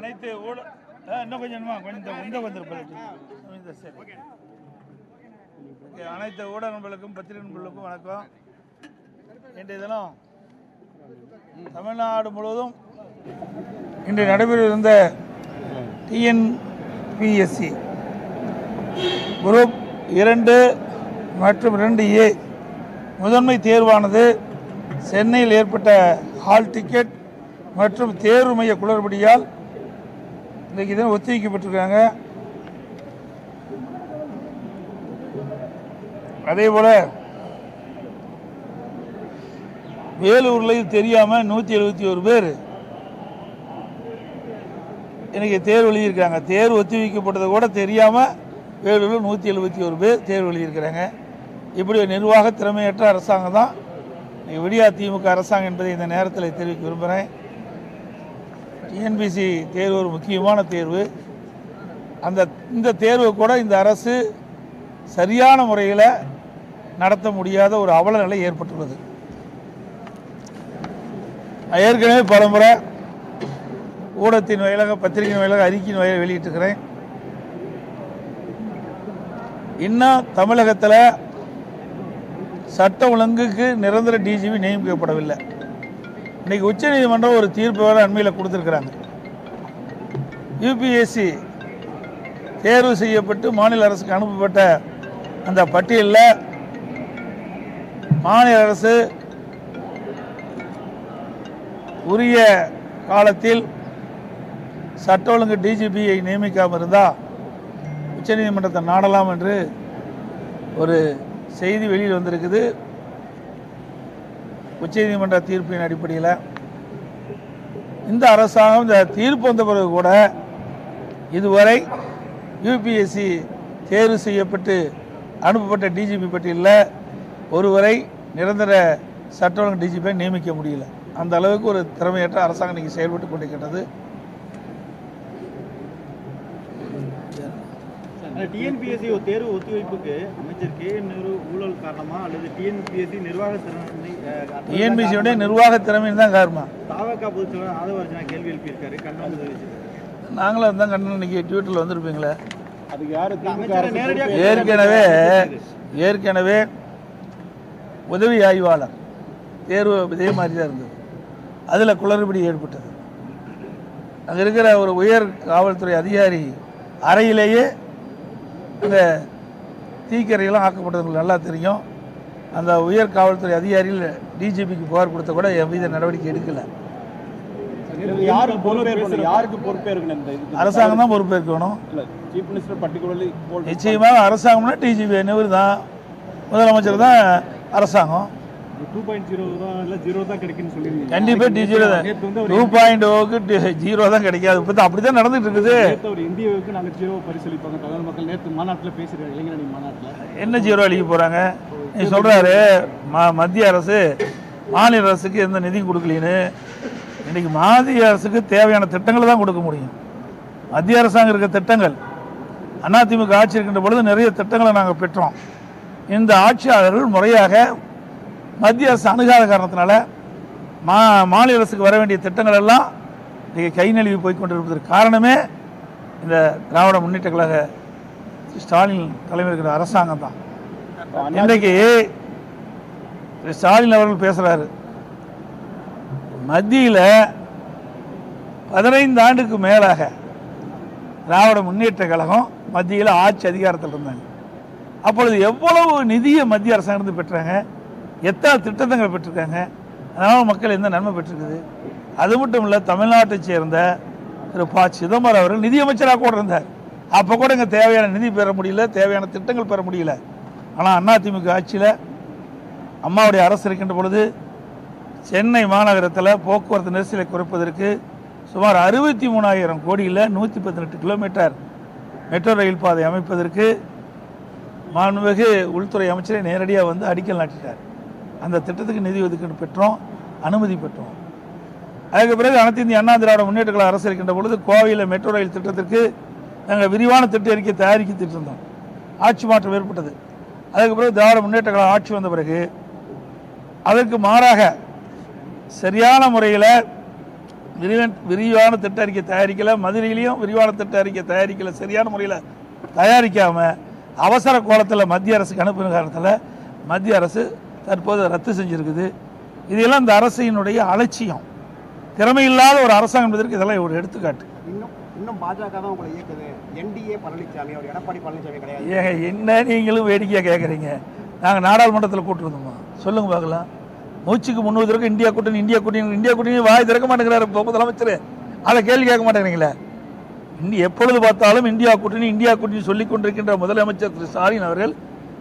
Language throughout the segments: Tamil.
அனைத்து ஊட இன்னும் கொஞ்சம் கொஞ்சம் இந்த- வந்துருப்பேன். இந்த சரி. ஓகே, அனைத்து ஊடக நண்பர்களுக்கும் பத்திரிகை நண்பர்களுக்கும் வணக்கம். இன்றைய தினம் தமிழ்நாடு முழுவதும் இன்று நடைபெறவிருந்த டிஎன்பிஎஸ்சி குரூப் இரண்டு மற்றும் இரண்டு ஏ முதன்மை தேர்வானது சென்னையில் ஏற்பட்ட ஹால் டிக்கெட் மற்றும் தேர்வு மைய குளறுபடியால் இன்றைக்கு ஒத்தி ஒத்திவைக்கப்பட்டிருக்காங்க. அதே போல் வேலூர்லையும் தெரியாமல் நூற்றி எழுபத்தி ஒரு பேர் இன்னைக்கு தேர்வு எழுதியிருக்காங்க தேர்வு ஒத்திவைக்கப்பட்டதை கூட தெரியாமல் வேலூரில் நூற்றி எழுபத்தி ஒரு பேர் தேர்வு எழுதியிருக்கிறாங்க இப்படி ஒரு நிர்வாக திறமையற்ற அரசாங்கம் தான். விடியா திமுக அரசாங்கம் என்பதை இந்த நேரத்தில் தெரிவிக்க விரும்புகிறேன். டிஎன்பிசி தேர்வு ஒரு முக்கியமான தேர்வு. அந்த இந்த தேர்வு கூட இந்த அரசு சரியான முறையில் நடத்த முடியாத ஒரு அவல நிலை ஏற்பட்டுள்ளது. நான் ஏற்கனவே பலமுறை ஊடகத்தின் வாயிலாக பத்திரிகையின் வாயிலாக அறிக்கையின் வாயிலாக வெளியிட்டிருக்கிறேன். இன்னும் தமிழகத்தில் சட்ட ஒழுங்குக்கு நிரந்தர டிஜிபி நியமிக்கப்படவில்லை. இன்னைக்கு உச்சநீதிமன்றம் ஒரு தீர்ப்பு வேலை அண்மையில் கொடுத்துருக்குறாங்க. யூபிஎஸ்சி தேர்வு செய்யப்பட்டு மாநில அரசுக்கு அனுப்பப்பட்ட அந்த பட்டியலில் மாநில அரசு உரிய காலத்தில் சட்ட ஒழுங்கு டிஜிபியை நியமிக்காமல் இருந்தால் உச்சநீதிமன்றத்தை நாடலாம் என்று ஒரு செய்தி வெளியில் வந்திருக்குது. உச்சநீதிமன்ற தீர்ப்பின் அடிப்படையில் இந்த அரசாங்கம் இந்த தீர்ப்பு வந்த பிறகு கூட இதுவரை யூபிஎஸ்சி தேர்வு செய்யப்பட்டு அனுப்பப்பட்ட டிஜிபி பட்டியலில் ஒருவரை நிரந்தர சட்ட ஒழுங்கு டிஜிபியை நியமிக்க முடியல. அந்த அளவுக்கு ஒரு திறமையற்ற அரசாங்கம் இன்றைக்கி செயல்பட்டு கொண்டிருக்கின்றது. டிஎன்பிஎஸ்சி ஒரு தேர்வு ஒத்திவைப்புக்கு அமைச்சர் கே என் நேரு ஊழல் காரணமா அல்லது டிஎன்பிஎஸ்சி நிர்வாக திறனை டிஎன்பிசியோடைய நிர்வாக திறமையின் தான் காரணம். தாவக பொதுச் செயலாளர் ஆதவர்ஜனா கேள்வி எழுப்பியிருக்காரு. கண்டனம் தெரிவிச்சிருக்காரு. நாங்களும் தான் கண்ணன் இன்னைக்கு ட்விட்டரில் வந்திருப்பீங்களே? அதுக்கு யாரு அமைச்சர் நேரடியாக ஏற்கனவே ஏற்கனவே உதவி ஆய்வாளர் தேர்வு இதே மாதிரி தான் இருந்தது. அதில் குளறுபடி ஏற்பட்டது. அங்கே இருக்கிற ஒரு உயர் காவல்துறை அதிகாரி அறையிலேயே அந்த தீக்கரையெல்லாம் ஆக்கப்பட்டது நல்லா தெரியும். அந்த உயர் காவல்துறை அதிகாரிகள் டிஜிபிக்கு புகார் கொடுத்த கூட என் மீது நடவடிக்கை எடுக்கலை. இந்த அரசாங்கம் தான் பொறுப்பேற்கணும் நிச்சயமாக அரசாங்கம்னா டிஜிபி நெவர் தான் முதலமைச்சர் தான் அரசாங்கம். டூ பாயிண்ட் ஜீரோ தான் இல்லை ஜீரோ தான் கிடைக்குன்னு சொல்லியிருந்தீங்க. கண்டிப்பாக டிஜிபி நேற்று வந்து டூ பாயிண்ட் ஓக்கு ஜீரோ தான் கிடைக்காது. இப்போ தான் அப்படி தான் நடந்துட்டு இருக்குது ஒரு இந்தியாவுக்கு நாங்கள் ஜீரோ பரிசீலிப்பாங்க தமிழ் மக்கள் நேற்று மாநாட்டில் பேசுகிறாங்க இளைஞரணி மாநாட்டில். என்ன ஜீரோ அழிக்க போகிறாங்க நீ சொல்கிறாரு ம மத்திய அரசு மாநில அரசுக்கு எந்த நிதியும் கொடுக்கலன்னு. இன்னைக்கு மத்திய அரசுக்கு தேவையான திட்டங்களை தான் கொடுக்க முடியும். மத்திய அரசாங்கம் இருக்க திட்டங்கள் அதிமுக ஆட்சி இருக்கின்ற பொழுது நிறைய திட்டங்களை நாங்கள் பெற்றோம். இந்த ஆட்சியாளர்கள் முறையாக மத்திய அரசு அணுகாத காரணத்தினால மா மாநில அரசுக்கு வர வேண்டிய திட்டங்கள் எல்லாம் இன்றைக்கு கை நழுவி போய் கொண்டிருப்பதற்கு காரணமே இந்த திராவிட முன்னேற்ற கழக ஸ்டாலின் தலைமை இருக்கிற அரசாங்கம் தான். இன்றைக்கு திரு ஸ்டாலின் அவர்கள் பேசுகிறாரு மத்தியில் பதினைந்து ஆண்டுக்கு மேலாக திராவிட முன்னேற்ற கழகம் மத்தியில் ஆட்சி அதிகாரத்தில் இருந்தாங்க. அப்பொழுது எவ்வளவு நிதியை மத்திய அரசாங்கம் பெற்றாங்க? எத்தனை திட்டங்கள் பெற்றிருக்காங்க? அதனால் மக்கள் எந்த நன்மை பெற்றிருக்குது? அது மட்டும் இல்லை தமிழ்நாட்டை சேர்ந்த திரு ப. சிதம்பரம் அவர்கள் நிதியமைச்சராக கூட இருந்தார். அப்போ கூட இங்கே தேவையான நிதி பெற முடியல தேவையான திட்டங்கள் பெற முடியல. ஆனால் அதிமுக ஆட்சியில் அம்மாவுடைய அரசு இருக்கின்ற பொழுது சென்னை மாநகரத்தில் போக்குவரத்து நெரிசலை குறைப்பதற்கு சுமார் அறுபத்தி மூணாயிரம் கோடியில் நூற்றி பதினெட்டு கிலோமீட்டர் மெட்ரோ ரயில் பாதை அமைப்பதற்கு மாண்புமிகு உள்துறை அமைச்சரை நேரடியாக வந்து அடிக்கல் நாட்டிட்டார். அந்த திட்டத்துக்கு நிதி ஒதுக்கீடு பெற்றோம் அனுமதி பெற்றோம். அதுக்கு பிறகு அனைத்து இந்திய அண்ணா திராவிட முன்னேற்ற கழக அரசு இருக்கின்ற பொழுது கோவையில் மெட்ரோ ரயில் திட்டத்திற்கு நாங்கள் விரிவான திட்ட அறிக்கை தயாரிக்க இருந்தோம். ஆட்சி மாற்றம் ஏற்பட்டது. அதுக்கு பிறகு திராவிட முன்னேற்ற கழக ஆட்சி வந்த பிறகு அதற்கு மாறாக சரியான முறையில் விரிவன் விரிவான திட்ட அறிக்கை தயாரிக்கலை மதுரையிலையும் விரிவான திட்ட அறிக்கை தயாரிக்கலை சரியான முறையில் தயாரிக்காமல் அவசர கோலத்தில் மத்திய அரசுக்கு அனுப்பின காரணத்தில் மத்திய அரசு தற்போது ரத்து செஞ்சிருக்குது. இதெல்லாம் இந்த அரசினுடைய அலட்சியம். திறமையில்லாத ஒரு அரசாங்கம் என்பதற்கு இதெல்லாம் ஒரு எடுத்துக்காட்டு. இன்னும் இன்னும் பாஜக தான் உங்களை இயக்குது. என்டிஏ பழனிசாமி அவர் எடப்பாடி பழனிசாமி கிடையாது. ஏங்க என்ன நீங்களும் வேடிக்கையாக கேட்குறீங்க நாங்கள் நாடாளுமன்றத்தில் கூட்டிருந்தோமா? சொல்லுங்க பார்க்கலாம். மூச்சுக்கு முன்னூறு தடவை இந்தியா கூட்டணி இந்தியா கூட்டணி இந்தியா கூட்டணி வாய் திறக்க மாட்டேங்கிறாரு இப்போ முதலமைச்சர் அதை கேள்வி கேட்க மாட்டேங்கிறீங்களே? இந்தி எப்பொழுது பார்த்தாலும் இந்தியா கூட்டணி இந்தியா கூட்டணி சொல்லிக் கொண்டிருக்கின்ற முதலமைச்சர் திரு ஸ்டாலின் அவர்கள்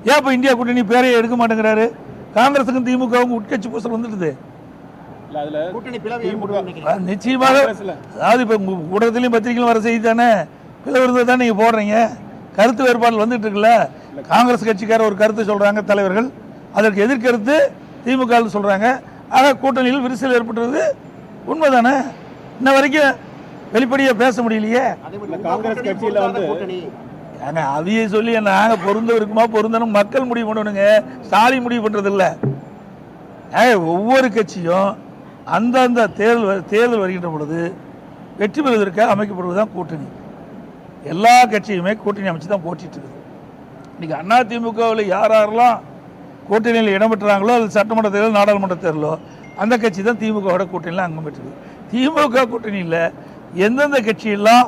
ஏன் இப்போ இந்தியா கூட்டணி பேரையே எடுக்க மாட்டேங்கிறாரு? காங்கிரஸுக்கும் திமுகவும் உட்கட்சி பூசல் வந்துடுது. இல்ல அதுல கூட்டணி பிளவு ஏற்படும் நினைக்கிறீங்க? அது நிச்சயமாக காங்கிரஸ்ல. அதாவது இப்போ ஊடகத்திலையும் பத்திரிகையிலும் வர செய்தி தானே பிளவுறது தான் நீங்கள் போடுறீங்க? கருத்து வேறுபாடு வந்துட்டு இருக்குல்ல? காங்கிரஸ் கட்சிக்கார ஒரு கருத்து சொல்றாங்க தலைவர்கள். அதற்கு எதிர்கருத்து திமுக சொல்றாங்க. ஆக கூட்டணியில் விரிசல் ஏற்பட்டுறது உண்மைதானே? இன்ன வரைக்கும் வெளிப்படையாக பேச முடியலையே. காங்கிரஸ் கட்சியில வந்து- ஏங்க அவிய சொல்லி நாங்க பொருந்த இருக்குமா பொருந்தணும்? மக்கள் முடிவு பண்ணணுங்க. ஸ்டாலின் முடிவு பண்றது இல்ல ஒவ்வொரு கட்சியும் அந்தந்த தேர்தல் வ- தேர்தல் வருகின்ற பொழுது வெற்றி பெறுவதற்காக அமைக்கப்படுவது தான் கூட்டணி. எல்லா கட்சியுமே கூட்டணி அமைச்சு தான் போட்டிட்டு இருக்குது. இன்னைக்கு அண்ணா திமுகவில் யார் யாரெல்லாம் கூட்டணியில் இடம்பெற்றாங்களோ அது சட்டமன்ற தேர்தல் நாடாளுமன்ற தேர்தலோ அந்த கட்சி தான் திமுகவோட கூட்டணியில் அங்கம் பெற்றது திமுக கூட்டணியில் எந்தெந்த கட்சியெல்லாம்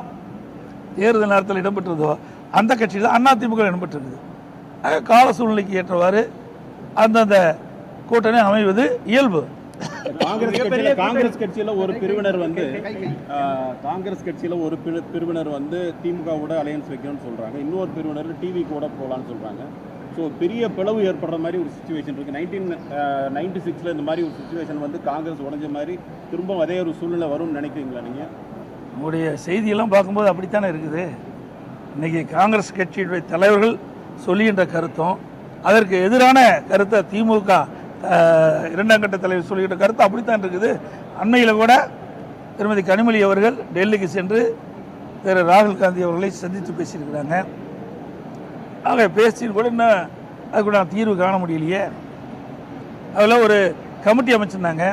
தேர்தல் நேரத்தில் இடம்பெற்றதோ அந்த கட்சியில் தான் அண்ணா திமுக இடம்பெற்றிருக்குது ஆக கால சூழ்நிலைக்கு ஏற்றவாறு அந்தந்த கூட்டணி அமைவது இயல்பு. காங்கிரஸ் கட்சியில காங்கிரஸ் கட்சியில ஒரு பிரிவினர் வந்து காங்கிரஸ் கட்சியில ஒரு பிரி- பிரிவினர் வந்து திமுகவோட அலையன்ஸ் வைக்கணும்னு சொல்றாங்க. இன்னொரு பிரிவினர் டிவி கூட போகலான்னு சொல்றாங்க. ஸோ பெரிய பிளவு ஏற்படுற மாதிரி ஒரு சுச்சுவேஷன் இருக்கு. நைன்டீன் நைன்டி சிக்ஸ்ல இந்த மாதிரி ஒரு சுச்சுவேஷன் வந்து காங்கிரஸ் உடைஞ்ச மாதிரி திரும்ப அதே ஒரு சூழ்நிலை வரும்னு நினைக்கிறீங்களா நீங்க? உங்களுடைய செய்தியெல்லாம் பார்க்கும்போது அப்படித்தானே இருக்குது? இன்னைக்கு காங்கிரஸ் கட்சியுடைய தலைவர்கள் சொல்லுகின்ற கருத்தும் அதற்கு எதிரான கருத்தை திமுக இரண்டாம் கட்ட தலைவர் சொல்லுகின்ற கருத்து அப்படித்தான் இருக்குது. அண்மையில் கூட திருமதி கனிமொழி அவர்கள் டெல்லிக்கு சென்று திரு ராகுல் காந்தி அவர்களை சந்தித்து பேசியிருக்கிறாங்க. ஆக பேசி கூட இன்னும் அதுக்கு நான் தீர்வு காண முடியலையே. அதில் ஒரு கமிட்டி அமைச்சிருந்தாங்க.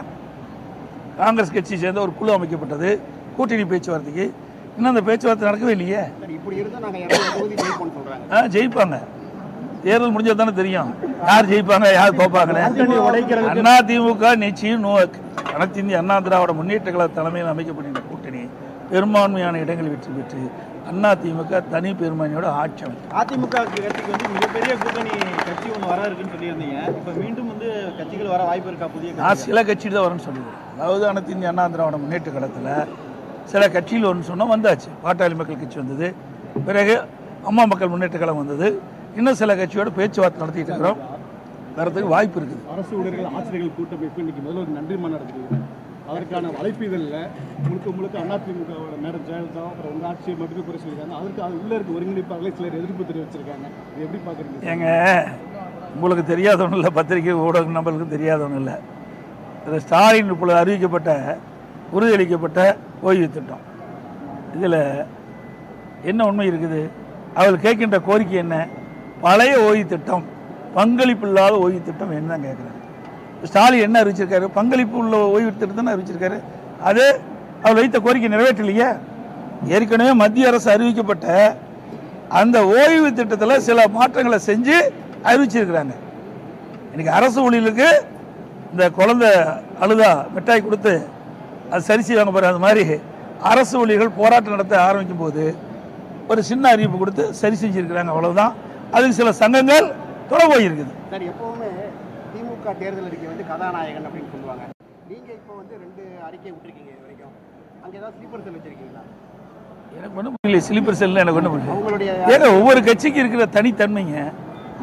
காங்கிரஸ் கட்சியை சேர்ந்த ஒரு குழு அமைக்கப்பட்டது கூட்டணி பேச்சுவார்த்தைக்கு. இன்னும் அந்த பேச்சுவார்த்தை நடக்கவே இல்லையே? ஆ ஜெயிப்பாங்க. தேர்தல் முடிஞ்சா தானே தெரியும். யார் ஜெயிப்பாங்க யார் தோப்பாங்கன்னு? அண்ணா திமுக நிச்சயம் நோ அனைத்து இந்திய அண்ணா திராவிட முன்னேற்ற கழக தலைமையில் அமைக்கப்படுகின்ற கூட்டணி பெரும்பான்மையான இடங்களில் வெற்றி பெற்று அண்ணா திமுக தனி பெரும்பான்மையோட ஆட்சி அமைக்கும். அதிமுக கட்சிக்கு வந்து மிகப்பெரிய கூட்டணி கட்சி ஒன்று வர இருக்குன்னு சொல்லியிருந்தீங்க. இப்போ மீண்டும் வந்து கட்சிகள் வர வாய்ப்பு இருக்கா புதிய நான் கட்சிகள்? சில கட்சி தான் வரும்னு சொல்லுவேன். அதாவது அனைத்து இந்திய அண்ணா திராவிட முன்னேற்ற கழகத்தில் சில கட்சியில் ஒன்று சொன்னால் வந்தாச்சு. பாட்டாளி மக்கள் கட்சி வந்தது. பிறகு அம்மா மக்கள் முன்னேற்ற கழகம் வந்தது. இன்னும் சில கட்சியோட பேச்சுவார்த்தை நடத்திட்டு இருக்கிறோம். வரதுக்கு வாய்ப்பு இருக்குது. அரசு ஊழியர்கள் ஆசிரியர்கள் கூட்டமைப்பு இன்னைக்கு முதல்ல ஒரு நன்றி மாநாடு அதற்கான அழைப்பிதழில் முழுக்க முழுக்க அதிமுகவோட மேடம் ஜெயலலிதா அப்புறம் உங்கள் ஆட்சியை மட்டுமே குறை சொல்லியிருக்காங்க. அதற்கு அது உள்ள இருக்க ஒருங்கிணைப்பாளர்களே சிலர் எதிர்ப்பு தெரிவிச்சிருக்காங்க. இது எப்படி பார்க்குறீங்க ஏங்க உங்களுக்கு தெரியாதவனும் இல்லை பத்திரிகை ஊடக நம்பர்களுக்கும் தெரியாதவனும் இல்லை. ஸ்டாலின் இப்பொழுது அறிவிக்கப்பட்ட உறுதியளிக்கப்பட்ட ஓய்வு திட்டம். இதில் என்ன உண்மை இருக்குது? அவள் கேட்கின்ற கோரிக்கை என்ன? பழைய ஓய்வு திட்டம் பங்களிப்பு இல்லாத ஓய்வு திட்டம் என்ன கேட்குறாங்க ஸ்டாலின் என்ன அறிவிச்சிருக்காரு? பங்களிப்பு உள்ள ஓய்வு திட்டம் அறிவிச்சிருக்காரு? அது அவர் வைத்த கோரிக்கை நிறைவேற்றலையே? ஏற்கனவே மத்திய அரசு அறிவிக்கப்பட்ட அந்த ஓய்வு திட்டத்தில் சில மாற்றங்களை செஞ்சு அறிவிச்சிருக்கிறாங்க. இன்னைக்கு அரசு ஊழியர்களுக்கு இந்த குழந்தை அழுதா மிட்டாய் கொடுத்து அது சரி செய்வாங்க பாரு அது மாதிரி அரசு ஊழியர்கள் போராட்டம் நடத்த ஆரம்பிக்கும் போது ஒரு சின்ன அறிவிப்பு கொடுத்து சரி செஞ்சிருக்கிறாங்க அவ்வளவுதான். அதுக்கு சில சங்கங்கள் தொலை போயிருக்குது சார் எப்பவுமே திமுக தேர்தல் அறிக்கை வந்து கதாநாயகன் அப்படின்னு சொல்லுவாங்க. நீங்க இப்போ வந்து ரெண்டு அறிக்கை விட்டுருக்கீங்க இது வரைக்கும். அங்க ஏதாவது ஸ்லீப்பர் செல் வச்சிருக்கீங்களா? எனக்கு ஒன்றும் புரியல ஸ்லீப்பர் செல்ல எனக்கு ஒன்றும் புரியல. அவங்களுடைய ஏங்க ஒவ்வொரு கட்சிக்கு இருக்கிற தனித்தன்மைங்க.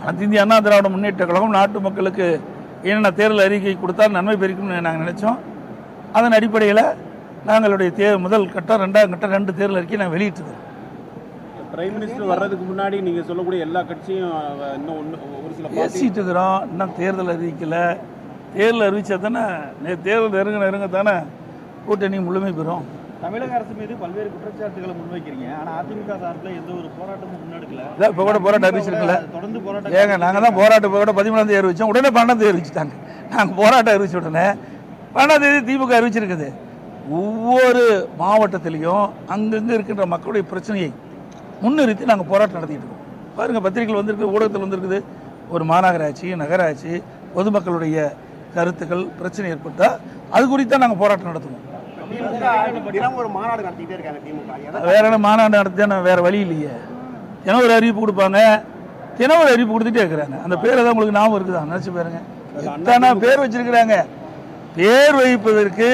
அனைத்து இந்திய அண்ணா திராவிட முன்னேற்ற கழகம் நாட்டு மக்களுக்கு என்னென்ன தேர்தல் அறிக்கை கொடுத்தால் நன்மை பெருக்கும்னு நாங்கள் நினைச்சோம். அதன் அடிப்படையில் நாங்களுடைய தே முதல் கட்டம் ரெண்டாம் கட்டம் ரெண்டு தேர்தல் அறிக்கை நாங்கள் வெளியிட்டிருக்கோம் பிரைம் மினிஸ்டர் வர்றதுக்கு முன்னாடி நீங்க சொல்லக்கூடிய எல்லா கட்சியும் இன்னும் ஒண்ணு ஒரு சில பேசிட்டு இருக்கிறோம் இன்னும் தேர்தல் அறிவிக்கல. தேர்தல் அறிவிச்சா தானே தேர்தல் நெருங்க நெருங்க தானே கூட்டணி முழுமை பெறும். தமிழக அரசு மீது பல்வேறு குற்றச்சாட்டுகளை முன்வைக்கிறீங்க. ஆனா அதிமுக சார்பில் எந்த ஒரு போராட்டமும் முன்னெடுக்கல. இதான் இப்போ கூட போராட்டம் அறிவிச்சிருக்கல. தொடர்ந்து போராட்டம் ஏங்க நாங்கள் தான் போராட்டம் இப்போ கூட பதிமூணாம் தேதி அறிவிச்சோம். உடனே பன்னெண்டாம் தேதி அறிவிச்சிட்டாங்க. நாங்கள் போராட்டம் அறிவிச்ச உடனே பன்னெண்டாம் தேதி திமுக அறிவிச்சிருக்குது. ஒவ்வொரு மாவட்டத்திலையும் அங்கங்கே இருக்கின்ற மக்களுடைய பிரச்சனையை முன்னிறுத்தி நாங்கள் போராட்டம் நடத்திட்டு இருக்கோம். பாருங்கள் பத்திரிகைகள் வந்திருக்கு ஊடகத்தில் வந்திருக்குது. ஒரு மாநகராட்சி நகராட்சி பொதுமக்களுடைய கருத்துக்கள் பிரச்சனை ஏற்பட்டால் அது குறித்து நாங்கள் போராட்டம் நடத்துவோம். வேற என்ன மாநாடு நடத்தி வேற வழி இல்லையே. தினம் ஒரு அறிவிப்பு கொடுப்பாங்க. தினம் ஒரு அறிவிப்பு கொடுத்துட்டே இருக்கிறாங்க. அந்த பேர் தான் உங்களுக்கு ஞாபகம் இருக்குதா? நினைச்சு பாருங்க. எத்தனை பேர் வச்சிருக்கிறாங்க? பேர் வைப்பதற்கு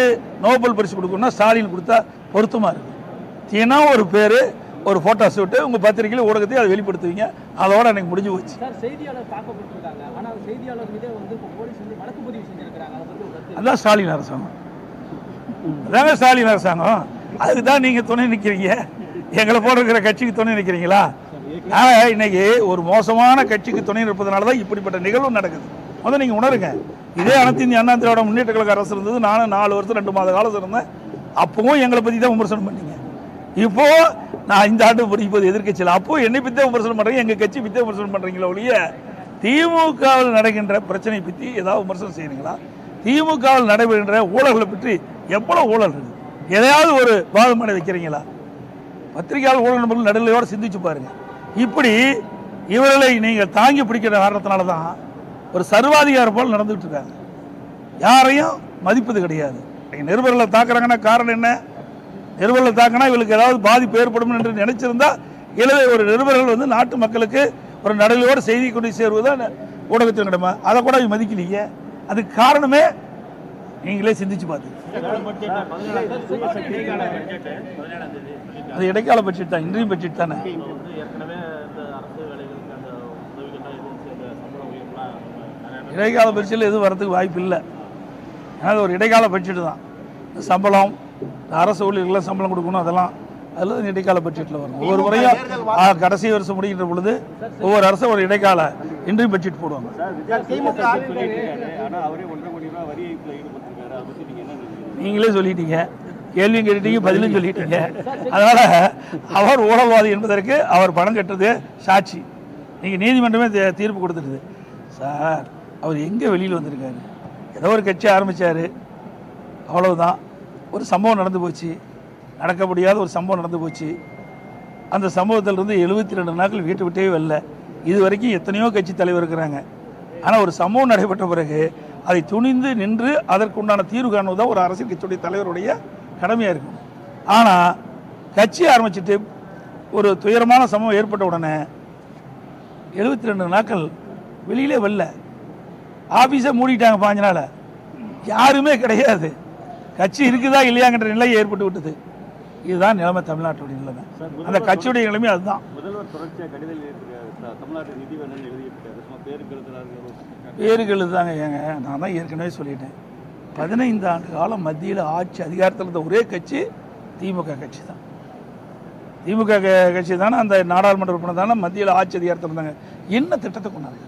நோபல் பரிசு கொடுக்கணும்னா ஸ்டாலின் கொடுத்தா பொருத்தமா இருக்கு தினம் ஒரு பேர் ஒரு போட்டோ ஷூட்டு உங்க பத்திரிகையில் ஊடகத்தையும் அதை வெளிப்படுத்துவீங்க. அதோட எனக்கு முடிஞ்சு போச்சு. சார் செய்தியாளர் தாக்கப்பட்டிருக்காங்க. ஆனால் செய்தியாளர் மீதே வந்து இப்போ போலீஸ் வந்து வழக்கு பதிவு செஞ்சிருக்கிறாங்க. அதை பற்றி ஒரு கருத்து அதான் ஸ்டாலின் அரசாங்கம். அதாங்க ஸ்டாலின் அரசாங்கம். அதுக்கு தான் நீங்க துணை நிக்கிறீங்க. எங்களை போல இருக்கிற கட்சிக்கு துணை நிக்கிறீங்களா? ஆக இன்னைக்கு ஒரு மோசமான கட்சிக்கு துணை நிற்பதனால தான் இப்படிப்பட்ட நிகழ்வு நடக்குது. முதல்ல நீங்க உணருங்க. இதே அனைத்து இந்திய அண்ணா திராவிட முன்னேற்ற கழக அரசு இருந்தது. நானும் நாலு வருஷம் ரெண்டு மாத காலம் இருந்தேன். அப்பவும் எங்களை பற்றி தான் விமர்சனம் பண்ணீங்க. இப்போ நான் இந்த ஆண்டு இப்போது எதிர்க்கட்சியில் அப்போ என்னை பித்த தான் விமர்சனம் பண்ணுறீங்க எங்கள் கட்சி பத்தி விமர்சனம் பண்றீங்களா ஒழிய திமுகவில் நடக்கின்ற பிரச்சனை பற்றி ஏதாவது விமர்சனம் செய்யறீங்களா திமுகவில் நடைபெறுகின்ற ஊழல்களை பற்றி எவ்வளோ ஊழல் இருக்குது எதையாவது ஒரு வாதமான வைக்கிறீங்களா? பத்திரிகையாளர் ஊழல் நண்பர்கள் நடுநிலையோடு சிந்திச்சு பாருங்க. இப்படி இவர்களை நீங்கள் தாங்கி பிடிக்கிற காரணத்தினால தான் ஒரு சர்வாதிகார போல் நடந்துகிட்டு இருக்காங்க. யாரையும் மதிப்பது கிடையாது. நிருபர்களை தாக்குறாங்கன்னா காரணம் என்ன? நிருபர்களை தாக்கினா இவளுக்கு ஏதாவது பாதிப்பு ஏற்படும் என்று நினைச்சிருந்தா இளவை ஒரு நிருபர்கள் வந்து நாட்டு மக்களுக்கு ஒரு நடலையோடு செய்தி கொண்டு சேருவதுதான் ஊடகத்தின் கடமை. அதை கூட மதிக்கலையே. அதுக்கு காரணமே நீங்களே சிந்திச்சு பார்த்து அது இடைக்கால பட்ஜெட் தான் இன்றையும் பட்ஜெட் தானே? இடைக்கால பட்ஜெட்டில் எதுவும் வரதுக்கு வாய்ப்பு இல்லை. ஏன்னா அது ஒரு இடைக்கால பட்ஜெட் தான். சம்பளம் அரசு ஊழியர்களுக்கு சம்பளம் கொடுக்கணும் அதெல்லாம் அதில் இடைக்கால பட்ஜெட்டில் வரும். ஒவ்வொரு முறையும் ஆ, கடைசி வருஷம் முடிகின்ற பொழுது ஒவ்வொரு அரசும் ஒரு இடைக்கால இன்றையும் பட்ஜெட் போடுவாங்க. நீங்களே சொல்லிட்டீங்க. கேள்வியும் கேட்டுட்டீங்க பதிலும் சொல்லிட்டீங்க. அதனால அவர் ஊழல்வாதி என்பதற்கு அவர் பணம் கட்டுறது சாட்சி. நீங்க நீதிமன்றமே தீ- தீர்ப்பு கொடுத்துருது. சார் அவர் எங்கே வெளியில் வந்திருக்காரு? ஏதோ ஒரு கட்சி ஆரம்பித்தார் அவ்வளவுதான். ஒரு சம்பவம் நடந்து போச்சு. நடக்க முடியாத ஒரு சம்பவம் நடந்து போச்சு. அந்த சம்பவத்திலிருந்து எழுபத்தி ரெண்டு நாட்கள் வீட்டு விட்டே வரல. இது வரைக்கும் எத்தனையோ கட்சி தலைவர் இருக்கிறாங்க. ஆனால் ஒரு சம்பவம் நடைபெற்ற பிறகு அதை துணிந்து நின்று அதற்குண்டான தீர்வு காணுவது தான் ஒரு அரசியல் கட்சியுடைய தலைவருடைய கடமையாக இருக்கும். ஆனால் கட்சி ஆரம்பிச்சிட்டு ஒரு துயரமான சம்பவம் ஏற்பட்ட உடனே எழுபத்தி ரெண்டு நாட்கள் வெளியிலே வரல. ஆஃபீஸை மூடிட்டாங்க பாஞ்சு நாள். யாருமே கிடையாது. கட்சி இருக்குதா இல்லையாங்கிற நிலை ஏற்பட்டு விட்டது. இதுதான் நிலைமை தமிழ்நாட்டுடைய நிலைமை. அந்த கட்சியுடைய நிலைமை அதுதான். பேருக்கு தாங்க ஏங்க. நான் தான் ஏற்கனவே சொல்லிட்டேன். பதினைந்து ஆண்டு காலம் மத்தியில் ஆட்சி அதிகாரத்தில் இருந்த ஒரே கட்சி திமுக கட்சி தான் திமுக கட்சி தானே அந்த நாடாளுமன்ற உறுப்பினர் தானே மத்தியில் ஆட்சி அதிகாரத்தில் இருந்தாங்க. என்ன திட்டத்தை கொண்டாங்க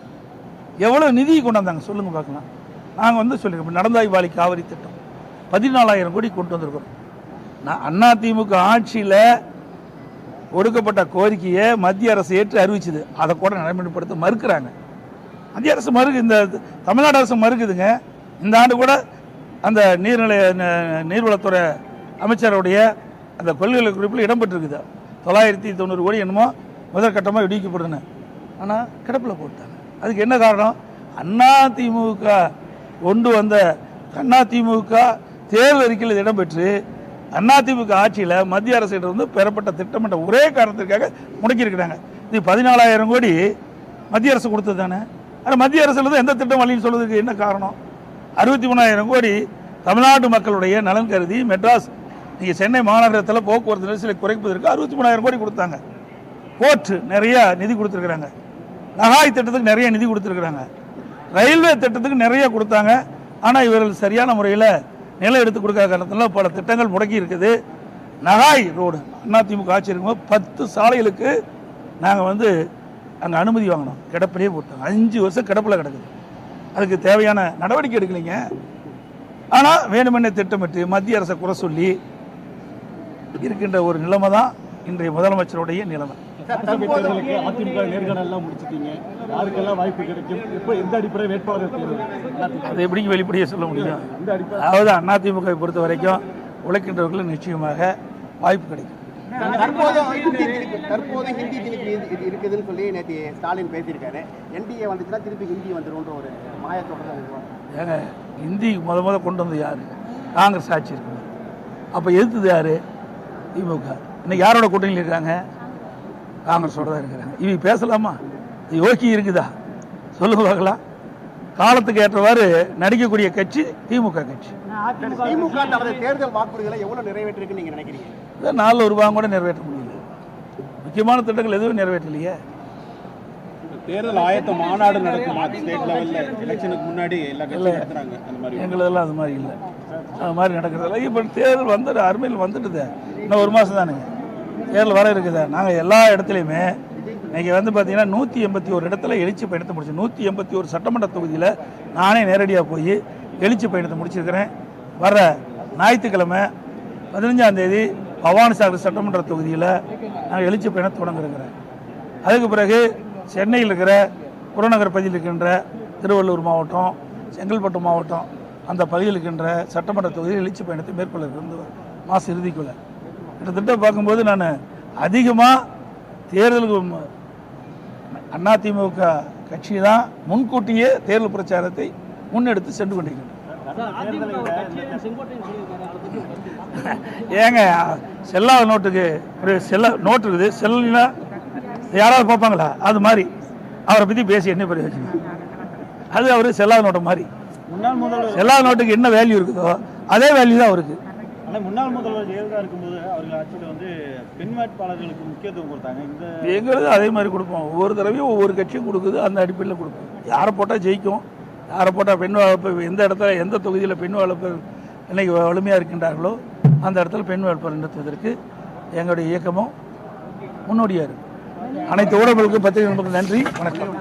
எவ்வளோ நிதி கொண்டாந்தாங்க சொல்லுங்க பார்க்கலாம். நாங்கள் வந்து சொல்லியிருக்கோம் நடந்தாய் வாலி காவிரி திட்டம். பதினாலாயிரம் கோடி கொண்டு வந்திருக்கிறோம். நான் அண்ணா திமுக ஆட்சியில் ஒடுக்கப்பட்ட கோரிக்கையை மத்திய அரசு ஏற்று அறிவிச்சது. அதை கூட நடைமுறைப்படுத்த மறுக்கிறாங்க. மத்திய அரசு மறுக்கு இந்த தமிழ்நாடு அரசு மறுக்குதுங்க. இந்த ஆண்டு கூட அந்த நீர்நிலை நீர்வளத்துறை அமைச்சருடைய அந்த கொள்கை குறிப்பில் இடம்பெற்றிருக்குது. தொள்ளாயிரத்தி தொண்ணூறு கோடி என்னமோ முதற்கட்டமாக விடுவிக்கப்படுதுன்னு ஆனால் கிடப்பில் போட்டாங்க. அதுக்கு என்ன காரணம்? அண்ணா திமுக கொண்டு வந்த அண்ணா திமுக தேர்தல் அறிக்கையில் இடம்பெற்று அண்ணா திமுக ஆட்சியில் மத்திய அரசிடம் வந்து பெறப்பட்ட திட்டமிட்ட ஒரே காரணத்திற்காக முடக்கியிருக்கிறாங்க. இது பதினாலாயிரம் கோடி மத்திய அரசு கொடுத்தது தானே? ஆனால் மத்திய அரசுலேருந்து எந்த திட்டம் வழின்னு சொல்வதுக்கு என்ன காரணம்? அறுபத்தி மூணாயிரம் கோடி தமிழ்நாட்டு மக்களுடைய நலன் கருதி மெட்ராஸ் நீங்கள் சென்னை மாநகரத்தில் போக்குவரத்து நெரிசலை குறைப்பதற்கு அறுபத்தி மூணாயிரம் கோடி கொடுத்தாங்க. கோர்ட் நிறையா நிதி கொடுத்துருக்குறாங்க. நகாய் திட்டத்துக்கு நிறைய நிதி கொடுத்துருக்குறாங்க. ரயில்வே திட்டத்துக்கு நிறைய கொடுத்தாங்க. ஆனால் இவர்கள் சரியான முறையில் நிலம் எடுத்து கொடுக்காத காரணத்தில் பல திட்டங்கள் முடக்கி இருக்குது. நகாய் ரோடு அதிமுக ஆட்சி இருக்கும்போது பத்து சாலைகளுக்கு நாங்கள் வந்து அங்கே அனுமதி வாங்கினோம். கிடப்பிலே போட்டோம். அஞ்சு வருஷம் கிடப்பில் கிடக்குது. அதுக்கு தேவையான நடவடிக்கை எடுக்கலைங்க. ஆனால் வேணுமென்னே திட்டமிட்டு மத்திய அரசை குறை சொல்லி இருக்கின்ற ஒரு நிலைமை தான் இன்றைய முதலமைச்சருடைய நிலைமை. அதிமுக நேர்காணல் எல்லாம் முடிச்சிட்டீங்க. யாருக்கெல்லாம் வாய்ப்பு கிடைக்கும்? இப்போ எந்த அடிப்படை வேட்பாளர் அதை எப்படி வெளிப்படையாக சொல்ல முடியும்? அதாவது அதிமுகவை பொறுத்த வரைக்கும் உழைக்கின்றவர்களுக்கு நிச்சயமாக வாய்ப்பு கிடைக்கும். தற்போது ஹிந்தி திணிப்பு இருக்குதுன்னு சொல்லி நேற்று ஸ்டாலின் பேசியிருக்காரு. என்டிஏ வந்துச்சுன்னா திருப்பி ஹிந்தி வந்துரும்ன்ற ஒரு மாயத்தோட ஏங்க ஹிந்தி முத முத கொண்டு வந்தது யார்? காங்கிரஸ் ஆட்சி இருக்கு. அப்போ எதிர்த்தது யார்? திமுக. இன்னைக்கு யாரோட கூட்டணியில் இருக்காங்க? காங்கிரஸோட தான் இருக்கிறாங்க. இவங்க பேசலாமா? இது யோகி இருக்குதா? சொல்லுங்க பார்க்கலாம். காலத்துக்கு ஏற்றவாறு நடிக்கக்கூடிய கட்சி திமுக கட்சி. திமுக தேர்தல் வாக்குறுதிகளை எவ்வளவு நிறைவேற்றிருக்குன்னு நீங்க நினைக்கிறீங்க? நாலில் ஒரு ரூபாய் கூட நிறைவேற்ற முடியல. முக்கியமான திட்டங்கள் எதுவும் நிறைவேற்றலையே. தேர்தல் ஆயத்த மாநாடு நடக்குமா ஸ்டேட் லெவல்ல எலெக்ஷனுக்கு முன்னாடி எல்லா கட்சியும் நடத்துறாங்க அந்த மாதிரி. எங்களதெல்லாம் அது மாதிரி இல்லை. அது மாதிரி நடக்கிறதில்ல. இப்போ தேர்தல் வந்து அருமையில் வந்துட்டுதே. இன்னும் ஒரு மாதம் தானுங்க தேர்தல் வர இருக்குது. நாங்கள் எல்லா இடத்துலையுமே இன்றைக்கி வந்து பார்த்தீங்கன்னா நூற்றி எண்பத்தி ஒரு இடத்துல எழுச்சி பயணத்தை முடிச்சு நூற்றி எண்பத்தி ஒரு சட்டமன்ற தொகுதியில் நானே நேரடியாக போய் எழுச்சி பயணத்தை முடிச்சிருக்கிறேன். வர ஞாயிற்றுக்கிழமை பதினஞ்சாம் தேதி பவானி சாகர் சட்டமன்ற தொகுதியில் நாங்கள் எழுச்சி பயணம் தொடங்க இருக்கிறேன் அதுக்கு பிறகு சென்னையில் இருக்கிற புறநகர் பகுதியில் இருக்கின்ற திருவள்ளூர் மாவட்டம் செங்கல்பட்டு மாவட்டம் அந்த பகுதியில் இருக்கின்ற சட்டமன்ற தொகுதியில் எழுச்சி பயணத்தை மேற்கொள்ள இருக்கிறது மாத இறுதிக்குள்ள. கிட்டத்தட்ட பார்க்கும்போது நான் அதிகமாக தேர்தலுக்கு அதிமுக கட்சி தான் முன்கூட்டியே தேர்தல் பிரச்சாரத்தை முன்னெடுத்து சென்று கருத்து ஏங்க செல்லாத நோட்டுக்கு ஒரு செல்ல நோட்டு இருக்குது. செல்லுனா யாராவது பார்ப்பாங்களா? அது மாதிரி. அவரை பற்றி பேசி என்ன பிரயோஜனம் அது அவர் செல்லாத நோட்டு மாதிரி. செல்லாத நோட்டுக்கு என்ன வேல்யூ இருக்குதோ அதே வேல்யூ தான் அவருக்கு. ஆனால் முன்னாள் முதல்வர் ஜெயலலிதா இருக்கும்போது அவர்கள் ஆட்சியில் வந்து பெண் வேட்பாளர்களுக்கு முக்கியத்துவம் கொடுத்தாங்க. இந்த எங்களுக்கு அதே மாதிரி கொடுப்போம். ஒவ்வொரு தடவையும் ஒவ்வொரு கட்சியும் கொடுக்குது அந்த அடிப்படையில் கொடுப்போம். யாரை போட்டால் ஜெயிக்கும்? யாரை போட்டால் பெண் வளர்ப்பு எந்த இடத்துல எந்த தொகுதியில் பெண் வளர்ப்பு இன்னைக்கு வலிமையாக இருக்கின்றார்களோ அந்த இடத்துல பெண் வளர்ப்பு நிறுத்துவதற்கு எங்களுடைய இயக்கமும் முன்னோடியாக இருக்கு. அனைத்து ஊடகங்களுக்கும் பத்திரிகை நண்பர்களுக்கு நன்றி. வணக்கம்.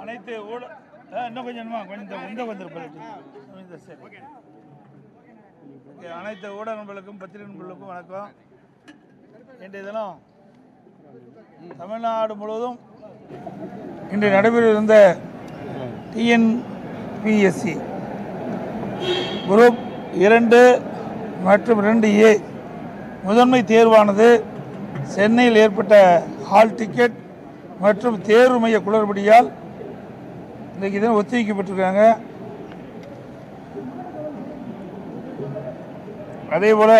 அனைத்து ஊழ இன்னும் கொஞ்சம் கொஞ்சம் இந்த இந்த இந்த சரி. அனைத்து ஊடக நண்பர்களுக்கும் பத்திரிகை நண்பர்களுக்கும் வணக்கம். இன்றைய தினம் தமிழ்நாடு முழுவதும் இன்று நடைபெறவிருந்த பிஎஸ்சி குரூப் இரண்டு மற்றும் ரெண்டு ஏ முதன்மை தேர்வானது சென்னையில் ஏற்பட்ட ஹால் டிக்கெட் மற்றும் தேர்வு மைய குளறுபடியால் இன்றைக்கு தான் ஒத்திவைக்கப்பட்டிருக்காங்க. அதே போல்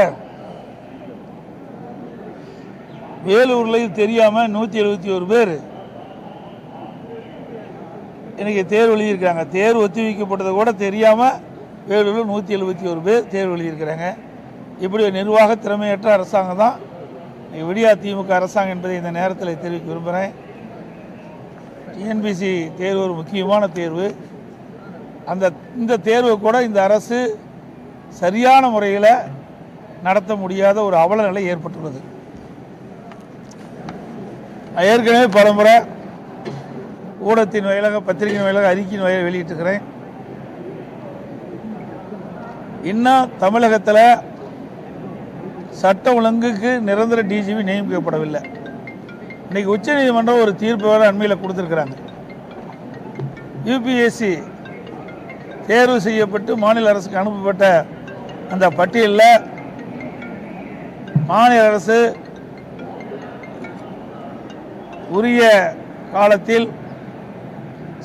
வேலூரில் தெரியாமல் நூற்றி எழுபத்தி ஒரு பேர் இன்றைக்கி தேர்வு எழுதியிருக்கிறாங்க தேர்வு ஒத்தி வைக்கப்பட்டதை கூட தெரியாமல் வேலூரில் நூற்றி எழுபத்தி ஒரு பேர் தேர்வு எழுதியிருக்கிறாங்க இப்படி ஒரு நிர்வாக திறமையற்ற அரசாங்கம் தான் விடியா திமுக அரசாங்கம் என்பதை இந்த நேரத்தில் தெரிவிக்க விரும்புகிறேன். டிஎன்பிசி தேர்வு ஒரு முக்கியமான தேர்வு. அந்த இந்த தேர்வை கூட இந்த அரசு சரியான முறையில் நடத்த முடியாத ஒரு அவல நிலை ஏற்பட்டுள்ளது. ஏற்கனவே பலமுறை ஊடகத்தின் வாயிலாக பத்திரிகையின் வாயிலாக அறிக்கையின் வாயிலாக வெளியிட்டிருக்கிறேன். இன்னும் தமிழகத்தில் சட்ட ஒழுங்குக்கு நிரந்தர டிஜிபி நியமிக்கப்படவில்லை. இன்னைக்கு உச்சநீதிமன்றம் ஒரு தீர்ப்பு வேறு அண்மையில் கொடுத்துருக்குறாங்க. யூபிஎஸ்சி தேர்வு செய்யப்பட்டு மாநில அரசுக்கு அனுப்பப்பட்ட அந்த பட்டியலில் மாநில அரசு உரிய காலத்தில்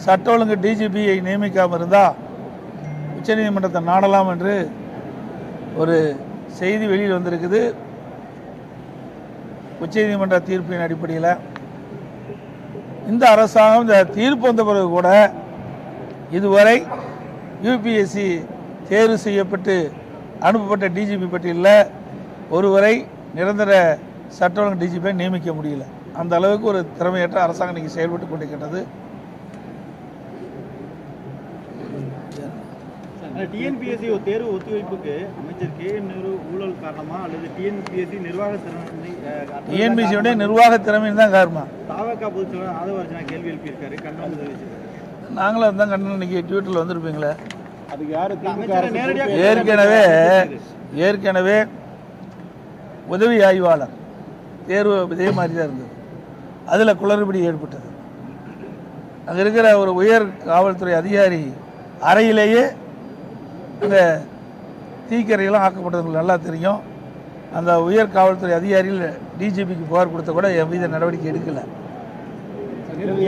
சட்ட ஒழுங்கு டிஜிபியை நியமிக்காமல் இருந்தால் உச்சநீதிமன்றத்தை நாடலாம் என்று ஒரு செய்தி வெளியில் வந்திருக்குது. உச்சநீதிமன்ற தீர்ப்பின் அடிப்படையில் இந்த அரசாங்கம் இந்த தீர்ப்பு வந்த பிறகு கூட இதுவரை யூபிஎஸ்சி தேர்வு செய்யப்பட்டு அனுப்பப்பட்ட டிஜிபி பட்டியலில் ஒருவரை நிரந்தர சட்ட ஒழுங்கு டிஜிபியை நியமிக்க முடியல. அந்த அளவுக்கு ஒரு திறமையற்ற அரசாங்கம் இன்னைக்கு செயல்பட்டு கொண்டிருக்கின்றது. டிஎன்பிஎஸ்சி தேர்வு ஒத்திவைப்புக்கு அமைச்சர் கே என் நேரு ஊழல் காரணமா அல்லது டிஎன்பிஎஸ்சி நிர்வாக திறமை டிஎன்பிசியுடைய நிர்வாக திறமைன்னு தான் காரணம்? தாவக பொதுச் செயலாளர் ஆதவ அர்ஜுனா கேள்வி எழுப்பியிருக்காரு. கண்டனம் தெரிவிச்சிருக்காரு நாங்களும் தான் கண்டனம் இன்னைக்கு ட்விட்டரில் வந்திருப்பீங்களே? அதுக்கு யாரு ஏற்கனவே ஏற்கனவே உதவி ஆய்வாளர் தேர்வு இதே மாதிரி தான் இருந்தது. அதில் குளறுபடி ஏற்பட்டது. அங்கே இருக்கிற ஒரு உயர் காவல்துறை அதிகாரி அறையிலேயே அந்த தீக்கரையெல்லாம் ஆக்கப்பட்டது உங்களுக்கு நல்லா தெரியும். அந்த உயர் காவல்துறை அதிகாரிகள் டிஜிபிக்கு புகார் கொடுத்த கூட என் மீது நடவடிக்கை எடுக்கலை. இந்த?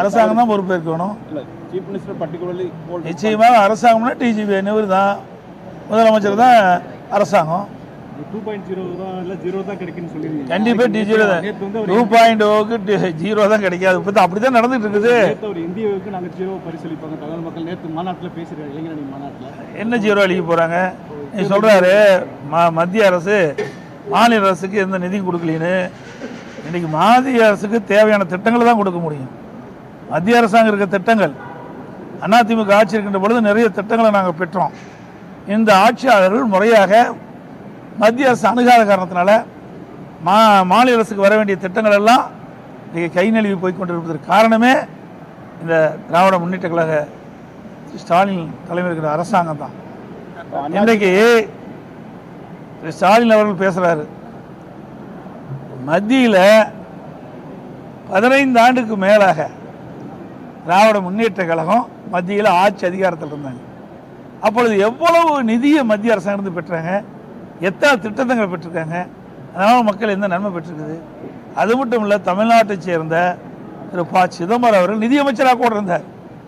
அரசாங்கம் தான் பொறுப்பேற்கணும் நிச்சயமாக அரசாங்கம்னா டிஜிபி நிவர் தான் முதலமைச்சர் தான் அரசாங்கம். டூ பாயிண்ட் ஜீரோ தான் இல்லை ஜீரோ தான் கிடைக்குன்னு சொல்லியிருந்தீங்க. கண்டிப்பாக தான். டூ பாயிண்ட் ஓக்கு ஜீரோ தான் கிடைக்காது. இப்போ அப்படி தான் நடந்துட்டு இருக்குது. ஒரு இந்தியாவுக்கு நாங்கள் ஜீரோ பரிசீலிப்பாங்க தமிழ் மக்கள் நேற்று மாநாட்டில் பேசியிருக்காங்க இளைஞரணி மாநாட்டில். என்ன ஜீரோ அழிக்க போகிறாங்க நீ சொல்கிறாரு ம மத்திய அரசு மாநில அரசுக்கு எந்த நிதியும் கொடுக்கலின்னு. இன்னைக்கு மத்திய அரசுக்கு தேவையான திட்டங்களை தான் கொடுக்க முடியும். மத்திய அரசாங்கம் இருக்க திட்டங்கள். அதிமுக ஆட்சி இருக்கின்ற பொழுது நிறைய திட்டங்களை நாங்கள் பெற்றோம். இந்த ஆட்சியாளர்கள் முறையாக மத்திய அரசு அணுகாத காரணத்தினால மா மாநில அரசுக்கு வர வேண்டிய திட்டங்கள் எல்லாம் இன்றைக்கி கை நழுவி போய் கொண்டிருப்பதற்கு காரணமே இந்த திராவிட முன்னேற்ற கழக ஸ்டாலின் தலைமையில் இருக்கிற அரசாங்கம் தான். இன்றைக்கு திரு ஸ்டாலின் அவர்கள் பேசுகிறாரு மத்தியில் பதினைந்து ஆண்டுக்கு மேலாக திராவிட முன்னேற்ற கழகம் மத்தியில் ஆட்சி அதிகாரத்தில் இருந்தாங்க. அப்பொழுது எவ்வளவு நிதியை மத்திய அரசாங்கம் பெற்றாங்க? எத்தனை திட்டத்தங்கள் பெற்றிருக்காங்க? அதனால் மக்கள் எந்த நன்மை பெற்றிருக்குது? அது மட்டும் இல்லை தமிழ்நாட்டை சேர்ந்த திரு ப. சிதம்பரம் அவர்கள் நிதியமைச்சராக கூட இருந்தார்.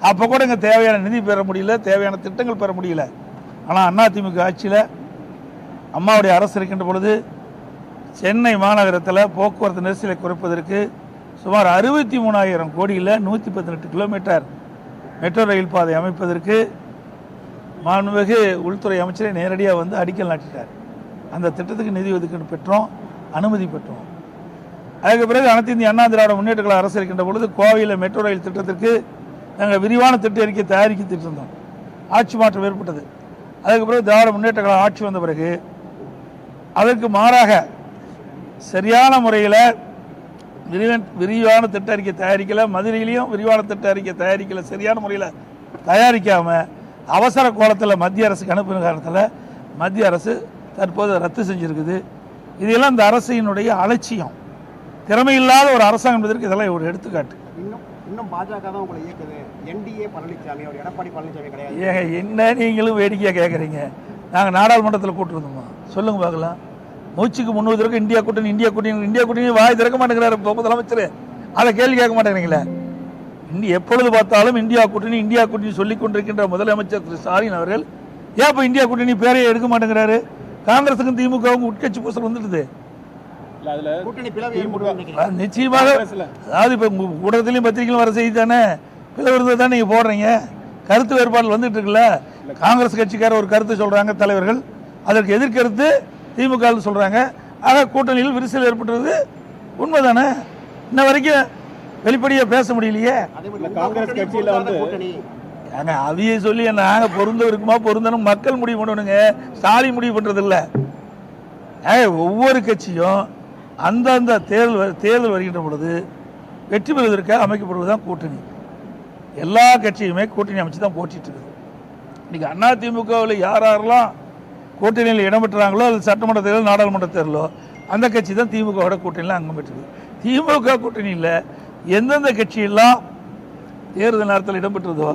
அப்போ கூட இங்கே தேவையான நிதி பெற முடியல தேவையான திட்டங்கள் பெற முடியல. ஆனால் அதிமுக ஆட்சியில் அம்மாவுடைய அரசு இருக்கின்ற பொழுது சென்னை மாநகரத்தில் போக்குவரத்து நெரிசலை குறைப்பதற்கு சுமார் அறுபத்தி மூணாயிரம் கோடியில் நூற்றி பதினெட்டு கிலோமீட்டர் மெட்ரோ ரயில் பாதை அமைப்பதற்கு மாண்புமிகு உள்துறை அமைச்சரை நேரடியாக வந்து அடிக்கல் நாட்டிட்டார். அந்த திட்டத்துக்கு நிதி ஒதுக்கீடு பெற்றோம் அனுமதி பெற்றோம். அதுக்கு பிறகு அனைத்து இந்திய அண்ணா திராவிட முன்னேற்ற கழக அரசு இருக்கின்ற பொழுது கோவையில் மெட்ரோ ரயில் திட்டத்திற்கு நாங்கள் விரிவான திட்ட அறிக்கை தயாரிக்க இருந்தோம். ஆட்சி மாற்றம் ஏற்பட்டது. அதுக்கு பிறகு திராவிட முன்னேற்ற கழக ஆட்சி வந்த பிறகு அதற்கு மாறாக சரியான முறையில் விரிவன் விரிவான திட்ட அறிக்கை தயாரிக்கலை மதுரையிலையும் விரிவான திட்ட அறிக்கை தயாரிக்கலை சரியான முறையில் தயாரிக்காமல் அவசர கோலத்தில் மத்திய அரசுக்கு அனுப்பின காரணத்தில் மத்திய அரசு தற்போது ரத்து செஞ்சிருக்குது. இதெல்லாம் இந்த அரசினுடைய அலட்சியம். திறமையில்லாத ஒரு அரசாங்கம் என்பதற்கு இதெல்லாம் ஒரு எடுத்துக்காட்டு. இன்னும் இன்னும் பாஜக தான் உங்களை இயக்குது. என்டிஏ பழனிசாமி அவர் எடப்பாடி பழனிசாமி கிடையாது. ஏங்க என்ன நீங்களும் வேடிக்கையாக கேட்குறீங்க நாங்கள் நாடாளுமன்றத்தில் கூட்டிருந்தோமா? சொல்லுங்க பார்க்கலாம். மூச்சுக்கு முன்னூறு தடவை இந்தியா கூட்டணி இந்தியா கூட்டணி இந்தியா கூட்டணி வாய் திறக்க மாட்டேங்கிறாரு முதலமைச்சர் அதை கேள்வி கேட்க மாட்டேங்கிறீங்களே. இந்தி எப்பொழுது பார்த்தாலும் இந்தியா கூட்டணி இந்தியா கூட்டணி சொல்லிக் கொண்டிருக்கின்ற முதலமைச்சர் திரு ஸ்டாலின் அவர்கள் ஏன் இப்போ இந்தியா கூட்டணி பேரையே எடுக்க மாட்டேங்கிறாரு? காங்கிரஸுக்கும் திமுகவும் உட்கட்சி பூசல் வந்துடுது. பிளவு நிச்சயமாக அதாவது இப்போ ஊடகத்திலையும் பத்திரிகையிலும் வர செய்தி தானே? பிள்ளை விருது தான் நீங்கள் போடுறீங்க? கருத்து வேறுபாடு வந்துட்டு இருக்குல்ல? காங்கிரஸ் கட்சிக்கார ஒரு கருத்து சொல்கிறாங்க தலைவர்கள். அதற்கு எதிர்கருத்து திமுக சொல்கிறாங்க ஆக கூட்டணியில் விரிசல் ஏற்பட்டுறது உண்மைதானே? இன்ன வரைக்கும் வெளிப்படையாக பேச முடியலையே. காங்கிரஸ் கட்சியில வந்து- ஏங்க அதையே சொல்லி நாங்கள் பொருந்த இருக்குமா பொருந்தணும் மக்கள் முடிவு பண்ணணுங்க. ஸ்டாலின் முடிவு பண்ணுறது இல்லை ஏங்க ஒவ்வொரு கட்சியும் அந்தந்த தேர்தல் தேர்தல் வருகின்ற பொழுது வெற்றி பெறுவதற்கு அமைக்கப்படுவது தான் கூட்டணி. எல்லா கட்சியுமே கூட்டணி அமைச்சு தான் போட்டிட்டு இருக்குது. இன்னைக்கு அண்ணா திமுகவில் யார் யாரெல்லாம் கூட்டணியில் இடம்பெற்றாங்களோ அது சட்டமன்ற தேர்தல் நாடாளுமன்ற தேர்தலோ அந்த கட்சி தான் திமுகவோட கூட்டணியில் அங்கம் பெற்றது. திமுக கூட்டணியில் எந்தெந்த கட்சியெல்லாம் தேர்தல் நேரத்தில் இடம்பெற்றதோ